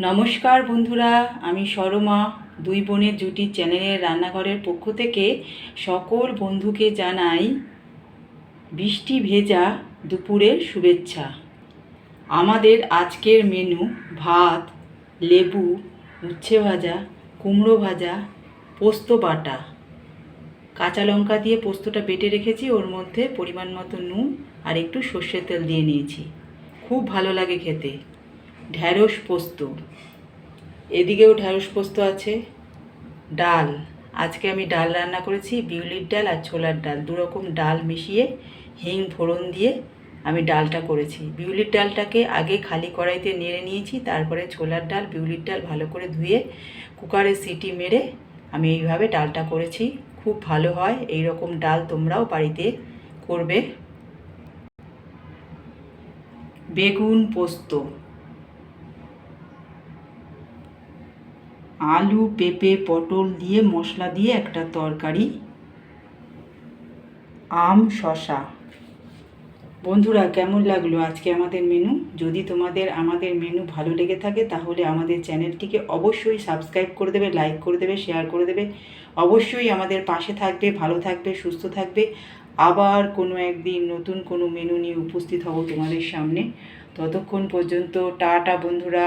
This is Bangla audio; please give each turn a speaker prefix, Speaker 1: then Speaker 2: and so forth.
Speaker 1: নমস্কার বন্ধুরা, আমি সরমা, দুই বোনের জুটি চ্যানেলের রান্নাঘরের পক্ষ থেকে সকল বন্ধুকে জানাই বৃষ্টি ভেজা দুপুরের শুভেচ্ছা। আমাদের আজকের মেনু ভাত, লেবু, উচ্ছে ভাজা কুমড়ো ভাজা, পোস্ত বাটা। কাঁচা লঙ্কা দিয়ে পোস্তটা বেটে রেখেছি, ওর মধ্যে পরিমাণ মতো নুন আর একটু সর্ষের তেল দিয়ে নিয়েছি। খুব ভালো লাগে খেতে। ঢ্যাঁড়স পোস্ত। এদিকেও ঢ্যাঁড়স পোস্ত আছে। ডাল। আজকে আমি ডাল রান্না করেছি, বিউলির ডাল আর ছোলার ডাল। দুরকম ডাল মিশিয়ে হিং ফোড়ন দিয়ে আমি ডালটা করেছি। বিউলির ডালটাকে আগে খালি কড়াইতে নেড়ে নিয়েছি, তারপরে ছোলার ডাল, বিউলির ডাল ভালো করে ধুয়ে কুকারে সিটি মেরে আমি এইভাবে ডালটা করেছি। খুব ভালো হয় এই রকম ডাল তোমরাও বাড়িতে করবে। বেগুন পোস্ত, আলু, পেঁপে, পটল দিয়ে মশলা দিয়ে একটা তরকারি, আম শশা বন্ধুরা, কেমন লাগল আজকে আমাদের মেনু যদি তোমাদের আমাদের মেনু ভালো লেগে থাকে, তাহলে আমাদের চ্যানেলটিকে অবশ্যই সাবস্ক্রাইব করে দেবে লাইক করে দেবে শেয়ার করে দেবে। অবশ্যই আমাদের পাশে থাকবে, ভালো থাকবে, সুস্থ থাকবে। আবার কোনো একদিন নতুন কোনো মেনু নিয়ে উপস্থিত হব তোমাদের সামনে। ততক্ষণ পর্যন্ত টাটা বন্ধুরা।